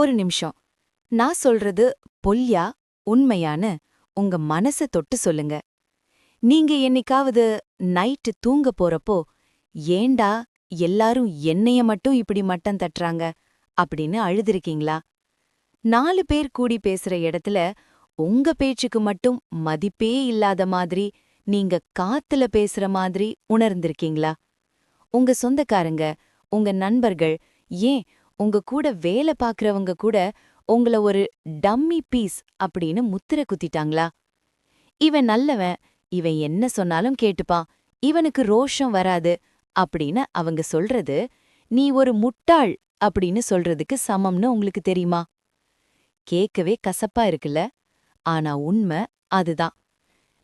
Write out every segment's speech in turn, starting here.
ஒரு நிமிஷம். நான் சொல்றது பொல்யா உண்மையான்னு உங்க மனச தொட்டு சொல்லுங்க. நீங்க என்னைக்காவது நைட்டு தூங்க போறப்போ ஏண்டா எல்லாரும் என்னைய மட்டும் இப்படி மட்டம் தட்டுறாங்க? அப்படின்னு அழுதுருக்கீங்களா? நாலு பேர் கூடி பேசுற இடத்துல உங்க பேச்சுக்கு மட்டும் மதிப்பே இல்லாத மாதிரி நீங்க காத்துல பேசுற மாதிரி உணர்ந்திருக்கீங்களா? உங்க சொந்தக்காரங்க உங்க நண்பர்கள் ஏன் உங்க கூட வேலை பாக்குறவங்க கூட உங்கள ஒரு டம்மி பீஸ் அப்படின்னு முத்திர குத்திட்டாங்களா? இவன் நல்லவன் இவன் என்ன சொன்னாலும் கேட்டுப்பான் இவனுக்கு ரோஷம் வராது அப்படின்னு அவங்க சொல்றது நீ ஒரு முட்டாள் அப்படின்னு சொல்றதுக்கு சமம்னு உங்களுக்கு தெரியுமா? கேட்கவே கசப்பா இருக்குல்ல? ஆனா உண்மை அதுதான்.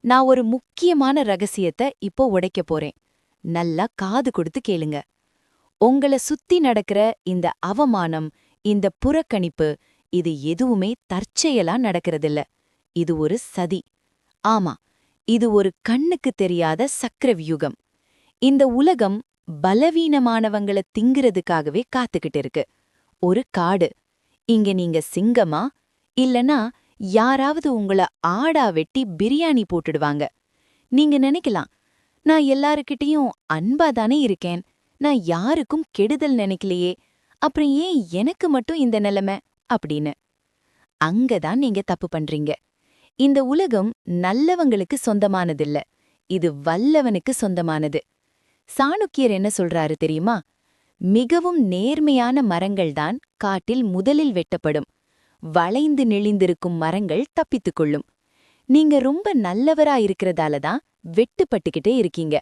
நான் ஒரு முக்கியமான ரகசியத்தை இப்போ உடைக்க போறேன். நல்லா காது கொடுத்து கேளுங்க. உங்கள சுத்தி நடக்கிற இந்த அவமானம் இந்த புறக்கணிப்பு இது எதுவுமே தற்செயலா நடக்கிறதில்ல. இது ஒரு சதி. ஆமா இது ஒரு கண்ணுக்கு தெரியாத சக்கரவியூகம். இந்த உலகம் பலவீனமானவங்கள திங்கிறதுக்காகவே காத்துக்கிட்டு இருக்கு. ஒரு காடு. இங்க நீங்க சிங்கமா? இல்லனா யாராவது உங்கள ஆடா வெட்டி பிரியாணி போட்டுடுவாங்க. நீங்க நினைக்கலாம் நான் எல்லாருக்கிட்டேயும் அன்பா தானே இருக்கேன். நான் யாருக்கும் கெடுதல் நினைக்கலையே அப்புறம் ஏன் எனக்கு மட்டும் இந்த நிலைமை? அப்படின்னு. அங்கதான் நீங்க தப்பு பண்றீங்க. இந்த உலகம் நல்லவங்களுக்கு சொந்தமானதில்ல. இது வல்லவனுக்கு சொந்தமானது. சாணுக்கியர் என்ன சொல்றாரு தெரியுமா? மிகவும் நேர்மையான மரங்கள்தான் காட்டில் முதலில் வெட்டப்படும். வளைந்து நெளிந்திருக்கும் மரங்கள் தப்பித்துக் கொள்ளும். நீங்க ரொம்ப நல்லவரா இருக்கிறதால தான் வெட்டுப்பட்டுக்கிட்டே இருக்கீங்க.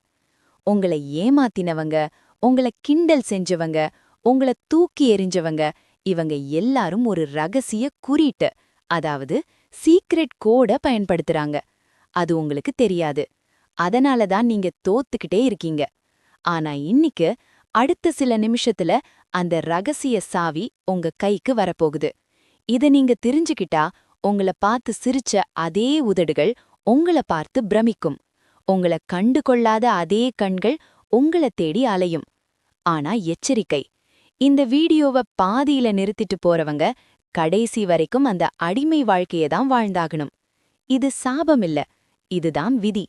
உங்களை ஏமாத்தினவங்க உங்கள கிண்டல் செஞ்சவங்க உங்கள தூக்கி எறிஞ்சவங்க இவங்க எல்லாரும் ஒரு ரகசிய குறியீட்டு அதாவது சீக்ரெட் கோட பயன்படுத்துறாங்க. அது உங்களுக்கு தெரியாது. அதனால தான் நீங்க தோத்துக்கிட்டே இருக்கீங்க. ஆனா இன்னிக்கு அடுத்த சில நிமிஷத்துல அந்த ரகசிய சாவி உங்க கைக்கு வரப்போகுது. இத நீங்க தெரிஞ்சுக்கிட்டா உங்கள பார்த்து சிரிச்ச அதே உதடுகள் உங்கள பார்த்து பிரமிக்கும். உங்கள கண்டு கொள்ளாத அதே கண்கள் உங்கள தேடி அலையும். ஆனா எச்சரிக்கை. இந்த வீடியோவ பாதியில நிறுத்திட்டு போறவங்க கடைசி வரைக்கும் அந்த அடிமை வாழ்க்கைய தான் வாழ்ந்தாகணும். இது சாபம் இல்ல இதுதான் விதி.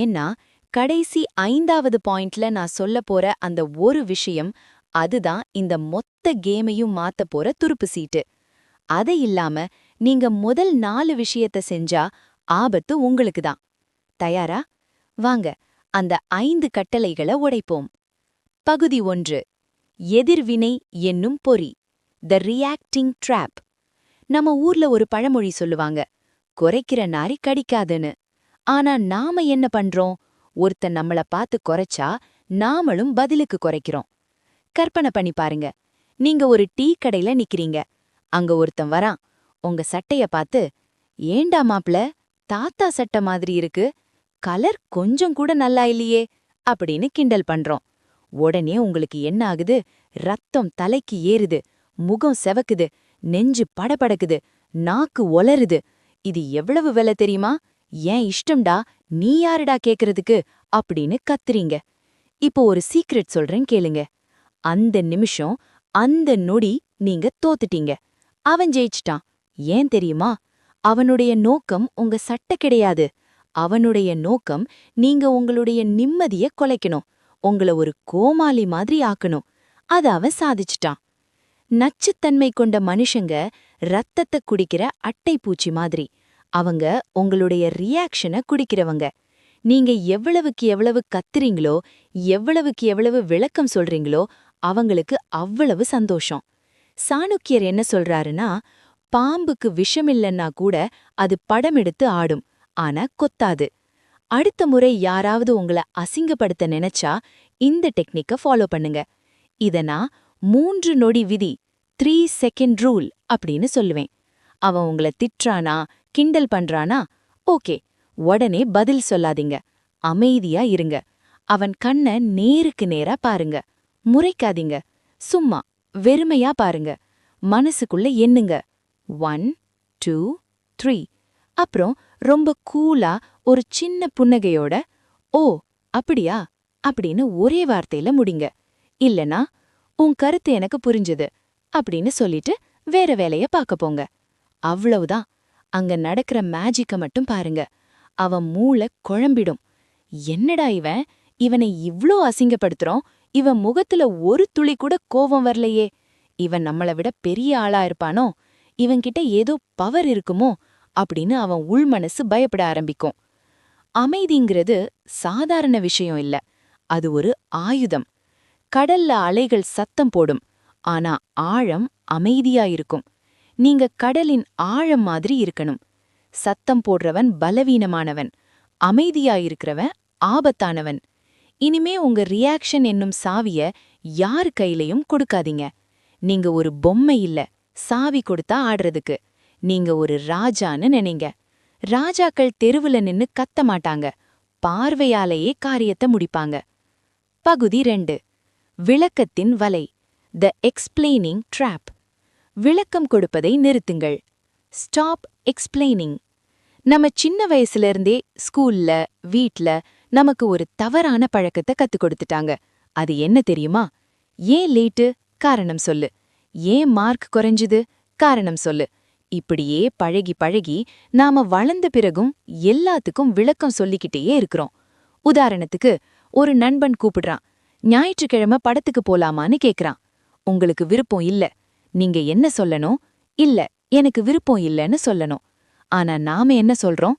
ஏன்னா கடைசி ஐந்தாவது பாயிண்ட்ல நான் சொல்ல போற அந்த ஒரு விஷயம் அதுதான் இந்த மொத்த கேமையும் மாத்த போற துருப்பு சீட்டு. அதை இல்லாம நீங்க முதல் நாலு விஷயத்த செஞ்சா ஆபத்து உங்களுக்கு தான். தயாரா? வாங்க அந்த ஐந்து கட்டளைகளை உடைப்போம். பகுதி ஒன்று. எதிர்வினை என்னும் பொறி. த ரியாக்டிங் ட்ராப் நம்ம ஊர்ல ஒரு பழமொழி சொல்லுவாங்க. குறைக்கிற நாரி கடிக்காதுன்னு. ஆனா நாம என்ன பண்றோம்? ஒருத்தன் நம்மள பார்த்து குறைச்சா நாமளும் பதிலுக்கு குறைக்கிறோம். கற்பனை பண்ணி பாருங்க. நீங்க ஒரு டீ கடையில நிக்கிறீங்க. அங்க ஒருத்தன் வரான். உங்க சட்டைய பார்த்து ஏண்டா மாப்ள தாத்தா சட்டை மாதிரி இருக்கு. கலர் கொஞ்சம் கூட நல்லா இல்லையே அப்படின்னு கிண்டல் பண்றோம். உடனே உங்களுக்கு என்ன ஆகுது? ரத்தம் தலைக்கு ஏறுது. முகம் செவக்குது. நெஞ்சு படபடக்குது. நாக்கு ஒலருது இது எவ்வளவு விலை தெரியுமா? ஏன் இஷ்டம்டா? நீ யாருடா கேக்குறதுக்கு? அப்படின்னு கத்துறீங்க. இப்போ ஒரு சீக்ரெட் சொல்றேன் கேளுங்க. அந்த நிமிஷம் அந்த நொடி நீங்க தோத்துட்டீங்க. அவன் ஜெயிச்சிட்டான். ஏன் தெரியுமா? அவனுடைய நோக்கம் உங்க சட்டை கிடையாது. அவனுடைய நோக்கம் நீங்க உங்களுடைய நிம்மதிய கொலைக்கணும். உங்கள ஒரு கோமாளி மாதிரி ஆக்கணும். அத அவன் சாதிச்சிட்டான் நச்சுத்தன்மை கொண்ட மனுஷங்க ரத்தத்தை குடிக்கிற அட்டைப்பூச்சி மாதிரி. அவங்க உங்களுடைய ரியாக்ஷனை குடிக்கிறவங்க. நீங்க எவ்வளவுக்கு எவ்வளவு கத்துறீங்களோ எவ்வளவுக்கு எவ்வளவு விளக்கம் சொல்றீங்களோ அவங்களுக்கு அவ்வளவு சந்தோஷம். சாணுக்கியர் என்ன சொல்றாருன்னா பாம்புக்கு விஷமில்லன்னா கூட அது படம் எடுத்து ஆடும் ஆனா கொத்தாது. அடுத்த முறை யாராவது உங்கள அசிங்கப்படுத்த நினைச்சா இந்த டெக்னிக்க ஃபாலோ பண்ணுங்க. இதனா நான் மூன்று நொடி விதி த்ரீ செகண்ட் ரூல் அப்படின்னு சொல்லுவேன். அவன் உங்கள திட்டுறானா கிண்டல் பண்றானா ஓகே. உடனே பதில் சொல்லாதீங்க. அமைதியா இருங்க. அவன் கண்ண நேருக்கு நேரா பாருங்க. முறைக்காதீங்க. சும்மா வெறுமையா பாருங்க. மனசுக்குள்ள எண்ணுங்க. ஒன் டூ த்ரீ அப்புறம் ரொம்ப கூலா ஒரு சின்ன புன்னகையோட ஓ அப்படியா? அப்படின்னு ஒரே வார்த்தையில முடிங்க. இல்லனா உன் கருத்து எனக்கு புரிஞ்சுது அப்படின்னு சொல்லிட்டு வேற வேலைய பார்க்க போங்க. அவ்வளவுதான். அங்க நடக்கிற மேஜிக்க மட்டும் பாருங்க. அவன் மூளை குழம்பிடும். என்னடா இவன்? இவனை இவ்ளோ அசிங்கப்படுத்துறோம். இவன் முகத்துல ஒரு துளி கூட கோபம் வரலையே. இவன் நம்மள விட பெரிய ஆளா இருப்பானோ? இவன்கிட்ட ஏதோ பவர் இருக்குமோ? அப்படின்னு அவன் உள்மனசு பயப்பட ஆரம்பிக்கும். அமைதிங்கிறது சாதாரண விஷயம் இல்ல. அது ஒரு ஆயுதம். கடல்ல அலைகள் சத்தம் போடும். ஆனா ஆழம் அமைதியா இருக்கும். நீங்க கடலின் ஆழம் மாதிரி இருக்கணும். சத்தம் போடுறவன் பலவீனமானவன். அமைதியா இருக்கிறவன் ஆபத்தானவன். இனிமே உங்க ரியாக்ஷன் என்னும் சாவிய யார் கையிலையும் கொடுக்காதீங்க. நீங்க ஒரு பொம்மை இல்ல. சாவி கொடுத்தா ஆடுறதுக்கு. நீங்க ஒரு ராஜான்னு நினைங்க. ராஜாக்கள் தெருவுல நின்னு கத்த மாட்டாங்க. பார்வையாலேயே காரியத்தை முடிப்பாங்க. பகுதி ரெண்டு. விளக்கத்தின் வலை. த எக்ஸ்பிளைனிங் ட்ராப் விளக்கம் கொடுப்பதை நிறுத்துங்கள். ஸ்டாப் எக்ஸ்பிளைனிங் நம்ம சின்ன வயசுல இருந்தே ஸ்கூல்ல வீட்ல நமக்கு ஒரு தவறான பழக்கத்தை கத்துக் கொடுத்துட்டாங்க. அது என்ன தெரியுமா? ஏன் லேட்டு காரணம் சொல்லு. ஏன் மார்க் குறைஞ்சுது? காரணம் சொல்லு. இப்படியே பழகி பழகி நாம வளர்ந்த பிறகும் எல்லாத்துக்கும் விளக்கம் சொல்லிக்கிட்டே இருக்கிறோம். உதாரணத்துக்கு ஒரு நண்பன் கூப்பிடுறான். ஞாயிற்றுக்கிழமை படத்துக்கு போலாமான்னு கேக்குறான். உங்களுக்கு விருப்பம் இல்ல. நீங்க என்ன சொல்லணும்? இல்ல எனக்கு விருப்பம் இல்லன்னு சொல்லணும். ஆனா நாம என்ன சொல்றோம்?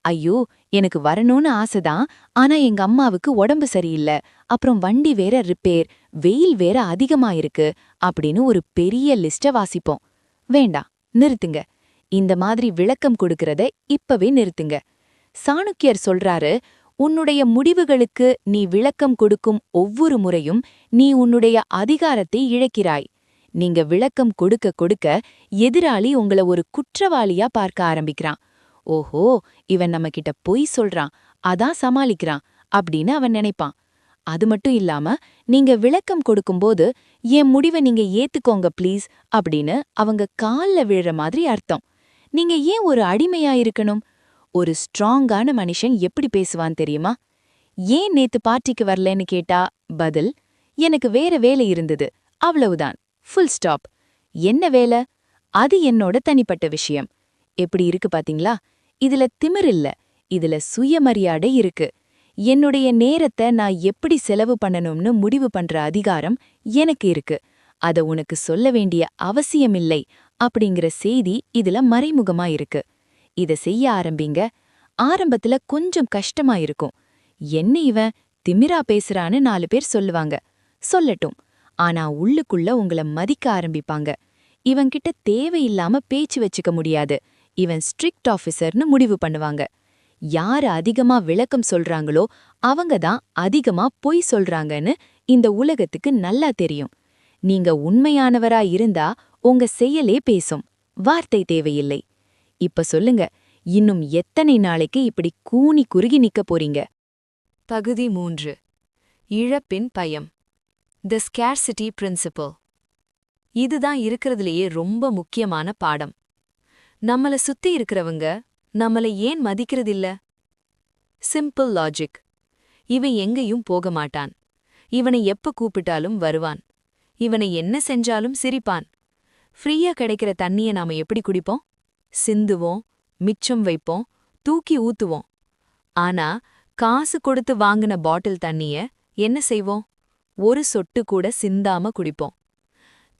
ஐயோ எனக்கு வரணும்னு ஆசைதான். ஆனா எங்க அம்மாவுக்கு உடம்பு சரியில்லை. அப்புறம் வண்டி வேற ரிப்பேர். வெயில் வேற அதிகமா இருக்கு. அப்படின்னு ஒரு பெரிய லிஸ்ட வாசிப்போம். வேண்டாம் நிறுத்துங்க. இந்த மாதிரி விளக்கம் கொடுக்கறத இப்பவே நிறுத்துங்க. சாணுக்கியர் சொல்றாரு உன்னுடைய முடிவுகளுக்கு நீ விளக்கம் கொடுக்கும் ஒவ்வொரு முறையும் நீ உன்னுடைய அதிகாரத்தை இழக்கிறாய். நீங்க விளக்கம் கொடுக்க கொடுக்க எதிராளி உங்கள ஒரு குற்றவாளியா பார்க்க ஆரம்பிக்கிறான். ஓஹோ இவன் நம்ம கிட்ட பொய் சொல்றான் அதான் சமாளிக்கிறான் அப்படின்னு அவன் நினைப்பான். அது மட்டும் இல்லாம நீங்க விளக்கம் கொடுக்கும்போது என் முடிவை நீங்க ஏத்துக்கோங்க ப்ளீஸ் அப்படின்னு அவங்க கால்ல விழுற மாதிரி அர்த்தம். நீங்க ஏன் ஒரு அடிமையா இருக்கணும்? ஒரு ஸ்ட்ராங்கான மனுஷன் எப்படி பேசுவான் தெரியுமா? ஏன் நேத்து பார்ட்டிக்கு வரலன்னு கேட்டா பதில் எனக்கு வேற வேலை இருந்தது அவ்வளவுதான் ஃபுல் ஸ்டாப் என்ன வேலை? அது என்னோட தனிப்பட்ட விஷயம். எப்படி இருக்கு பாத்தீங்களா? இதுல திமிரில்ல இதுல சுயமரியாதை இருக்கு. என்னுடைய நேரத்தை நான் எப்படி செலவு பண்ணணும்னு முடிவு பண்ற அதிகாரம் எனக்கு இருக்கு. அத உனக்கு சொல்ல வேண்டிய அவசியமில்லை அப்படிங்கிற செய்தி இதுல மறைமுகமா இருக்கு. இத செய்ய ஆரம்பிங்க. ஆரம்பத்துல கொஞ்சம் கஷ்டமா இருக்கும். என்ன இவன் திமிரா பேசுறான்னு நாலு பேர் சொல்லுவாங்க. சொல்லட்டும். ஆனா உள்ளுக்குள்ள உங்கள மதிக்க ஆரம்பிப்பாங்க. இவன்கிட்ட தேவையில்லாம பேச்சு வச்சுக்க முடியாது. இவன் ஸ்ட்ரிக்ட் ஆஃபீஸர்னு முடிவு பண்ணுவாங்க. யாரு அதிகமா விளக்கம் சொல்றாங்களோ அவங்க தான் அதிகமா பொய் சொல்றாங்கன்னு இந்த உலகத்துக்கு நல்லா தெரியும். நீங்க உண்மையானவரா இருந்தா உங்க செயலே பேசும். வார்த்தை தேவையில்லை. இப்ப சொல்லுங்க இன்னும் எத்தனை நாளைக்கு இப்படி கூனி குறுகி நிக்க போறீங்க? பகுதி மூன்று. இழப்பின் பயம். த ஸ்கேர்சிட்டி பிரின்சிபல் இதுதான் இருக்கிறதுலேயே ரொம்ப முக்கியமான பாடம். நம்மள சுத்தி இருக்கிறவங்க நம்மளை ஏன் மதிக்கிறதில்ல? சிம்பிள் லாஜிக் இவன் எங்கேயும் போக மாட்டான். இவனை எப்ப கூப்பிட்டாலும் வருவான். இவனை என்ன செஞ்சாலும் சிரிப்பான். ஃப்ரீயா கிடைக்கிற தண்ணிய நாம எப்படி குடிப்போம்? சிந்துவோம் மிச்சம் வைப்போம் தூக்கி ஊத்துவோம். ஆனா காசு கொடுத்து வாங்கின பாட்டில் தண்ணிய என்ன செய்வோம்? ஒரு சொட்டு கூட சிந்தாம குடிப்போம்.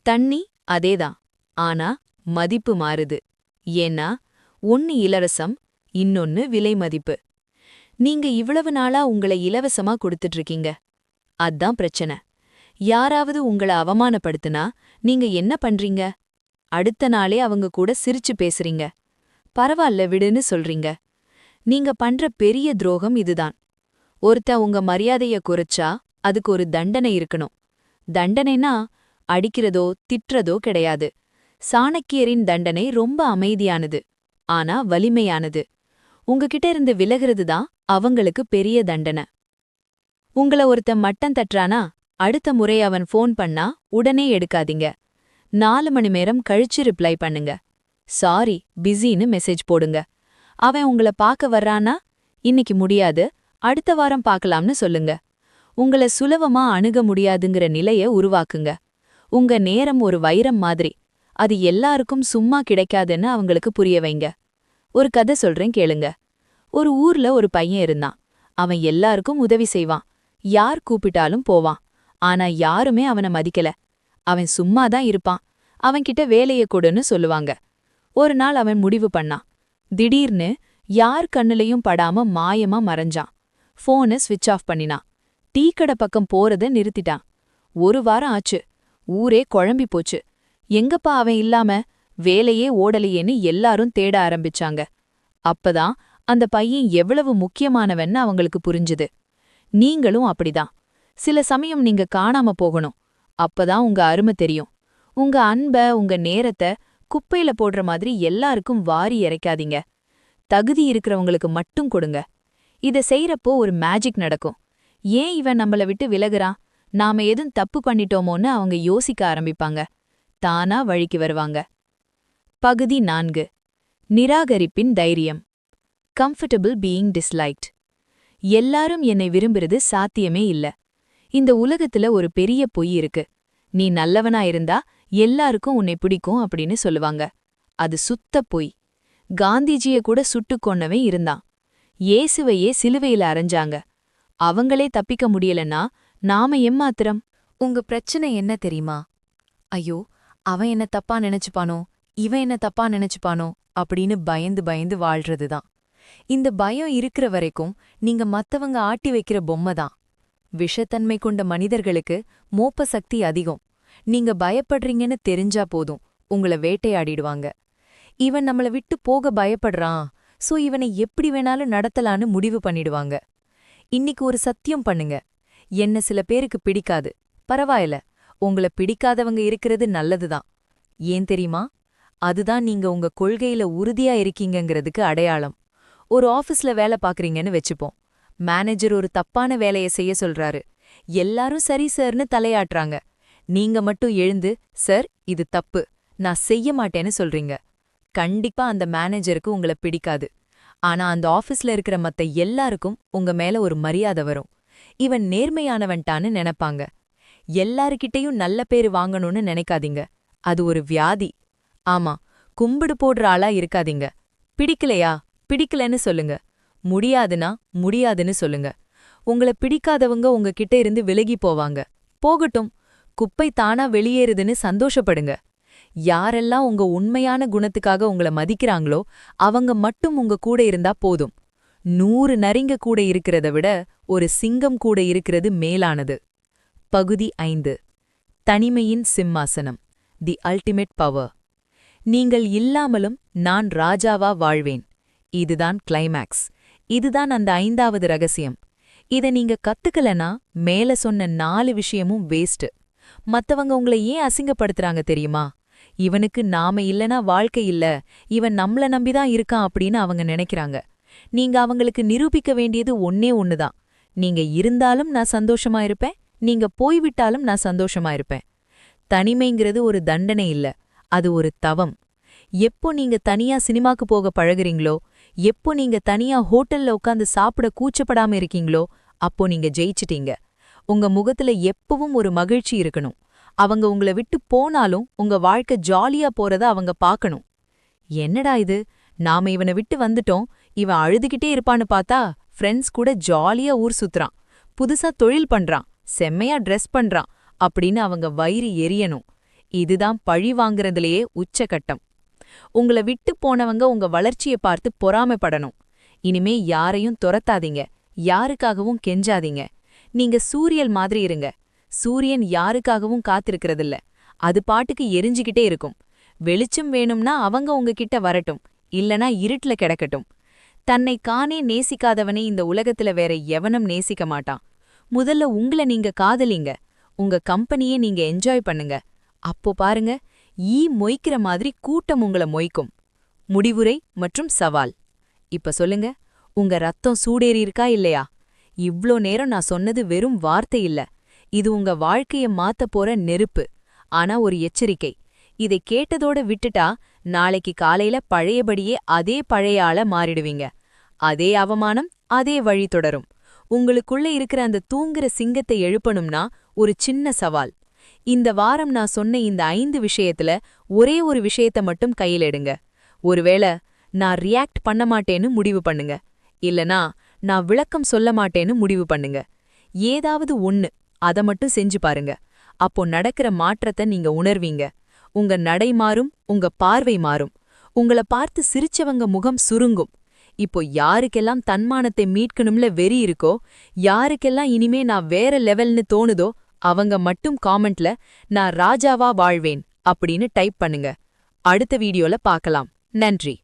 தண்ணி அதேதான் ஆனா மதிப்பு மாறுது. ஏன்னா ஒன்னு இலவசம் இன்னொன்னு விலை மதிப்பு. நீங்க இவ்வளவு நாளா உங்களை இலவசமா கொடுத்துட்டு இருக்கீங்க அதான் பிரச்சனை. யாராவது உங்கள அவமானப்படுத்துனா நீங்க என்ன பண்றீங்க? அடுத்த நாளே அவங்க கூட சிரிச்சு பேசுறீங்க. பரவாயில்ல விடுன்னு சொல்றீங்க. நீங்க பண்ற பெரிய துரோகம் இதுதான். ஒருத்த உங்க மரியாதைய குறைச்சா அதுக்கு ஒரு தண்டனை இருக்கணும். தண்டனைனா அடிக்கிறதோ திட்டுறதோ கிடையாது. சாணக்கியரின் தண்டனை ரொம்ப அமைதியானது. ஆனா வலிமையானது. உங்ககிட்ட இருந்து விலகிறது தான் அவங்களுக்கு பெரிய தண்டனை. உங்கள ஒருத்த மட்டம் தட்டுறானா அடுத்த முறை அவன் ஃபோன் பண்ணா உடனே எடுக்காதீங்க. நாலு மணி நேரம் கழிச்சு ரிப்ளை பண்ணுங்க. சாரி பிஸின்னு மெசேஜ் போடுங்க. அவன் உங்கள பார்க்க வர்றானா? இன்னைக்கு முடியாது. அடுத்த வாரம் பார்க்கலாம்னு சொல்லுங்க. உங்கள சுலபமா அணுக முடியாதுங்கிற நிலைய உருவாக்குங்க. உங்க நேரம் ஒரு வைரம் மாதிரி. அது எல்லாருக்கும் சும்மா கிடைக்காதுன்னு அவங்களுக்கு புரிய வைங்க. ஒரு கதை சொல்றேன் கேளுங்க. ஒரு ஊர்ல ஒரு பையன் இருந்தான். அவன் எல்லாருக்கும் உதவி செய்வான். யார் கூப்பிட்டாலும் போவான். ஆனா யாருமே அவனை மதிக்கல. அவன் சும்மா தான் இருப்பான். அவன்கிட்ட வேலையை கொடுன்னு சொல்லுவாங்க. ஒரு நாள் அவன் முடிவு பண்ணான். திடீர்னு யார் கண்ணுலயும் படாம மாயமா மறைஞ்சான். ஃபோனை ஸ்விட்ச் ஆஃப் பண்ணினான். டீ கடை பக்கம் போறத நிறுத்திட்டான். ஒரு வாரம் ஆச்சு. ஊரே குழம்பி போச்சு. எங்கப்பா அவன் இல்லாம? வேலையே ஓடலையேன்னு எல்லாரும் தேட ஆரம்பிச்சாங்க. அப்பதான் அந்த பையன் எவ்வளவு முக்கியமானவன்னு அவங்களுக்கு புரிஞ்சுது. நீங்களும் அப்படிதான். சில சமயம் நீங்க காணாம போகணும். அப்பதான் உங்க அருமை தெரியும். உங்க அன்ப உங்க நேரத்தை குப்பையில போடுற மாதிரி எல்லாருக்கும் வாரி இறைக்காதீங்க. தகுதி இருக்கிறவங்களுக்கு மட்டும் கொடுங்க. இத செய்யறப்போ ஒரு மேஜிக் நடக்கும். ஏன் இவன் நம்மள விட்டு விலகுறான்? நாம எதுவும் தப்பு பண்ணிட்டோமோன்னு அவங்க யோசிக்க ஆரம்பிப்பாங்க. தானா வழிக்கு வருவாங்க. பகுதி நான்கு. நிராகரிப்பின் தைரியம். கம்ஃபர்டபிள் பீயிங் டிஸ்லைக்ட் எல்லாரும் என்னை விரும்புறது சாத்தியமே இல்ல. இந்த உலகத்துல ஒரு பெரிய பொய் இருக்கு. நீ நல்லவனா இருந்தா எல்லாருக்கும் உன்னை பிடிக்கும் அப்படின்னு சொல்லுவாங்க. அது சுத்த பொய். காந்திஜிய கூட சுட்டுக் கொன்னவன் இருந்தான். இயேசுவையே சிலுவையில அரைஞ்சாங்க. அவங்களே தப்பிக்க முடியலன்னா நாம எம்மாத்திரம் உங்க பிரச்சனை என்ன தெரியுமா? ஐயோ அவன் என்ன தப்பா நினைச்சுப்பானோ இவன் என்ன தப்பா நினைச்சுப்பானோ அப்படின்னு பயந்து பயந்து வாழ்றதுதான். இந்த பயம் இருக்கிற வரைக்கும் நீங்க மத்தவங்க ஆட்டி வைக்கிற பொம்மை தான் விஷத்தன்மை கொண்ட மனிதர்களுக்கு மோப்ப சக்தி அதிகம். நீங்க பயப்படுறீங்கன்னு தெரிஞ்சா போதும். உங்கள வேட்டையாடிடுவாங்க. இவன் நம்மள விட்டு போக பயப்படுறான். சோ இவனை எப்படி வேணாலும் நடத்தலான்னு முடிவு பண்ணிடுவாங்க. இன்னிக்கு ஒரு சத்தியம் பண்ணுங்க. என்ன சில பேருக்கு பிடிக்காது. பரவாயில்ல. உங்கள பிடிக்காதவங்க இருக்கிறது நல்லதுதான். ஏன் தெரியுமா? அதுதான் நீங்க உங்க கொள்கையில உறுதியா இருக்கீங்கங்கிறதுக்கு அடையாளம். ஒரு ஆஃபீஸ்ல வேலை பாக்குறீங்கன்னு வச்சுப்போம். மேனேஜர் ஒரு தப்பான வேலையை செய்ய சொல்றாரு. எல்லாரும் சரி சார்னு தலையாட்டுறாங்க. நீங்க மட்டும் எழுந்து சார் இது தப்பு. நான் செய்ய மாட்டேன்னு சொல்றீங்க. கண்டிப்பா அந்த மேனேஜருக்கு உங்கள பிடிக்காது. ஆனா அந்த ஆபீஸ்ல இருக்கிற மத்த எல்லாருக்கும் உங்க மேல ஒரு மரியாதை வரும். இவன் நேர்மையானவன்டான்னு நினைப்பாங்க. எல்லாருக்கிட்டையும் நல்ல பேரு வாங்கணும்னு நினைக்காதீங்க. அது ஒரு வியாதி. ஆமா கும்பிடு போடுற ஆளா இருக்காதீங்க. பிடிக்கலையா? பிடிக்கலன்னு சொல்லுங்க. முடியாதுன்னா முடியாதுன்னு சொல்லுங்க. உங்கள பிடிக்காதவங்க உங்ககிட்ட இருந்து விலகி போவாங்க. போகட்டும் குப்பை தானா வெளியேறுதுன்னு சந்தோஷப்படுங்க. யாரெல்லாம் உங்க உண்மையான குணத்துக்காக உங்கள மதிக்கிறாங்களோ அவங்க மட்டும் உங்க கூட இருந்தா போதும். நூறு நரிங்க கூட இருக்கிறத விட ஒரு சிங்கம் கூட இருக்கிறது மேலானது. பகுதி ஐந்து. தனிமையின் சிம்மாசனம். தி அல்டிமேட் பவர் நீங்கள் இல்லாமலும் நான் ராஜாவா வாழ்வேன். இதுதான் கிளைமேக்ஸ் இதுதான் அந்த ஐந்தாவது ரகசியம். இத நீங்க கத்துக்கலனா மேல சொன்ன நாலு விஷயமும் வேஸ்ட் மத்தவங்க உங்களை ஏன் அசிங்கப்படுத்துறாங்க தெரியுமா? இவனுக்கு நாம இல்லனா வாழ்க்கை இல்ல. இவன் நம்மள நம்பிதான் இருக்கான் அப்படின்னு அவங்க நினைக்கிறாங்க. நீங்க அவங்களுக்கு நிரூபிக்க வேண்டியது ஒன்னே ஒண்ணுதான். நீங்க இருந்தாலும் நான் சந்தோஷமா இருப்பேன். நீங்க போய்விட்டாலும் நான் சந்தோஷமா இருப்பேன். தனிமைங்கிறது ஒரு தண்டனை இல்ல. அது ஒரு தவம். எப்போ நீங்க தனியா சினிமாக்கு போக பழகுறீங்களோ எப்போ நீங்க தனியா ஹோட்டல்ல உட்காந்து சாப்பிட கூச்சப்படாம இருக்கீங்களோ அப்போ நீங்க ஜெயிச்சிட்டீங்க. உங்க முகத்துல எப்பவும் ஒரு மகிழ்ச்சி இருக்கணும். அவங்க உங்கள விட்டு போனாலும் உங்க வாழ்க்கை ஜாலியா போறத அவங்க பார்க்கணும். என்னடா இது? நாம இவனை விட்டு வந்துட்டோம். இவன் அழுதுகிட்டே இருப்பான்னு பார்த்தா ஃப்ரெண்ட்ஸ் கூட ஜாலியா ஊர் சுத்துறான். புதுசா தொழில் பண்றான். செம்மையா ட்ரெஸ் பண்றான். அப்படின்னு அவங்க வயிறு எரியணும். இதுதான் பழி வாங்குறதுலயே உச்சகட்டம் உங்கள விட்டு போனவங்க உங்க வளர்ச்சிய பார்த்து பொறாமைப்படணும். இனிமே யாரையும் துரத்தாதீங்க. யாருக்காகவும் கெஞ்சாதீங்க. நீங்க சூரியல் மாதிரி இருங்க. சூரியன் யாருக்காகவும் காத்திருக்கிறதில்ல. அது பாட்டுக்கு எரிஞ்சுகிட்டே இருக்கும். வெளிச்சம் வேணும்னா அவங்க உங்ககிட்ட வரட்டும். இல்லனா இருட்டுல கிடக்கட்டும். தன்னை காணே நேசிக்காதவனே இந்த உலகத்துல வேற எவனும் நேசிக்க மாட்டான். முதல்ல உங்கள நீங்க காதலிங்க. உங்க கம்பெனியே நீங்க என்ஜாய் பண்ணுங்க. அப்போ பாருங்க ஈ மொய்க்கிற மாதிரி கூட்டம் உங்கள மொய்க்கும். முடிவுரை மற்றும் சவால். இப்ப சொல்லுங்க உங்க ரத்தம் சூடேறி இருக்கா இல்லையா? இவ்ளோ நேரம் நான் சொன்னது வெறும் வார்த்தை இல்ல. இது உங்க வாழ்க்கைய மாத்த போற நெருப்பு ஆனா ஒரு எச்சரிக்கை. இதை கேட்டதோட விட்டுட்டா நாளைக்கு காலையில பழையபடியே அதே பழைய ஆள மாறிடுவீங்க. அதே அவமானம் அதே வழி தொடரும். உங்களுக்குள்ள இருக்கிற அந்த தூங்குற சிங்கத்தை எழுப்பணும்னா ஒரு சின்ன சவால். இந்த வாரம் நான் சொன்ன இந்த ஐந்து விஷயத்துல ஒரே ஒரு விஷயத்த மட்டும் கையில் எடுங்க. ஒருவேளை நான் ரியாக்ட் பண்ண மாட்டேன்னு முடிவு பண்ணுங்க. இல்லனா நான் விளக்கம் சொல்ல மாட்டேன்னு முடிவு பண்ணுங்க. ஏதாவது ஒன்னு அத மட்டும் செஞ்சு பாருங்க. அப்போ நடக்கிற மாற்றத்தை நீங்க உணர்வீங்க. உங்க நடை மாறும் உங்க பார்வை மாறும். உங்கள பார்த்து சிரிச்சவங்க முகம் சுருங்கும். இப்போ யாருக்கெல்லாம் தன்மானத்தை மீட்கணும்ல வெறி இருக்கோ யாருக்கெல்லாம் இனிமே நான் வேற லெவல்னு தோணுதோ அவங்க மட்டும் காமெண்ட்ல நான் ராஜாவா வாழ்வேன் அப்படின்னு டைப் பண்ணுங்க. அடுத்த வீடியோல பார்க்கலாம். நன்றி.